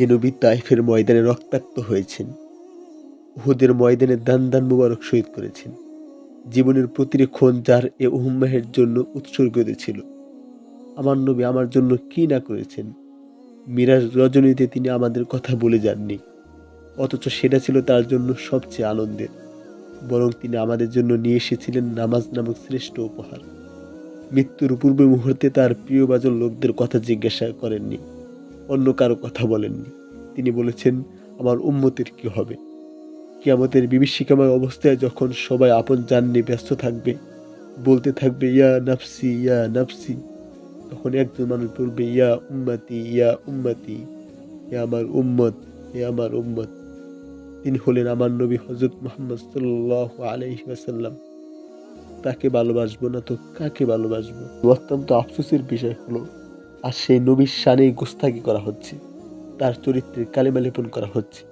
যে নবী তাইফের ময়দানে রক্তাক্ত হয়েছেন। উহুদের ময়দানে দান দান মুবারক শহীদ করেছেন। জীবনের প্রতিটি ক্ষণ যার এ উম্মাহের জন্য উৎসর্গিত ছিল। আমার নবী আমার জন্য কি না করেছেন? মিরাজ রজনীতে তিনি আমাদের কথা বলে যাননি। অথচ সেটা ছিল তার জন্য সবচেয়ে আনন্দের। বরং তিনি আমাদের জন্য নিয়ে এসেছিলেন নামাজ নামক শ্রেষ্ঠ উপহার। মৃত্যুর পূর্বে মুহূর্তে তার প্রিয়ভাজন লোকদের কথা জিজ্ঞাসা করেননি। অন্য কারও কথা বলেননি। তিনি বলেছেন, আমার উম্মতের কি হবে? কিয়ামতের বিভীষিকাময় অবস্থায় যখন সবাই আপন জান নিয়ে ব্যস্ত থাকবে, বলতে থাকবে, ইয়া নাফসি ইয়া নাফসি। তখন একজন মানুষ বলবে, ইয়া উম্মতি ইয়া উম্মতি, হে আমার উম্মত, হে আমার উম্মত। তিনি হলেন আমার নবী হজরত মোহাম্মদ সাল্লাহ আলাইহি ওয়াসাল্লাম। তাকে ভালোবাসবো না তো কাকে ভালোবাসবো? অত্যন্ত আফসোসের বিষয় হলো আর সেই নবীর শানেই গোস্তাকি করা হচ্ছে। তার চরিত্রে কালিমা লেপন করা হচ্ছে।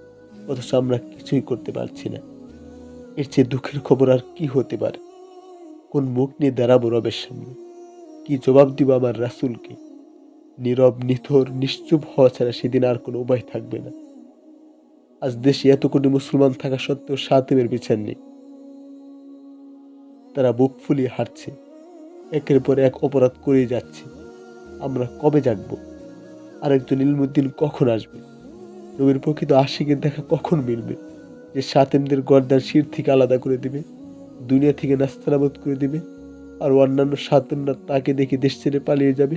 অথচ আমরা কিছুই করতে পারছি না। এর চেয়ে দুঃখের খবর আর কি হতে পারে? কোন মুখ নিয়ে দাঁড়াবো রবের সামনে? কি জবাব দিব আমার রাসুলকে? নীরব, নিথর, নিশ্চুপ হওয়া ছাড়া সেদিন আর কোনো উপায় থাকবে না। আজ দেশে এত কোটি মুসলমান থাকা সত্ত্বেও সাতেমের বিচার নেই। তারা বুক ফুলিয়ে হাঁটছে। একের পর এক অপরাধ করেই যাচ্ছে। আমরা কবে জাগবো আরেকজন ইলমুদ্দিন কখন আসবে? নবীর প্রকৃত আশিকের দেখা কখন মিলবে? যে সাতেমদের গর্দার শির থেকে আলাদা করে দিবে, দুনিয়া থেকে নাস্তানাবোধ করে দিবে, আর অন্যান্য সাতেমরা তাকে দেখে দেশ ছেড়ে পালিয়ে যাবে?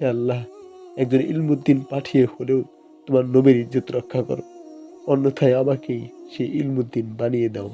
হে আল্লাহ, একজন ইলমুদ্দিন পাঠিয়ে হলেও তোমার নবীর ইজ্জত রক্ষা করো। অন্যথায় আমাকেই সেই ইলমুদ্দিন বানিয়ে দাও।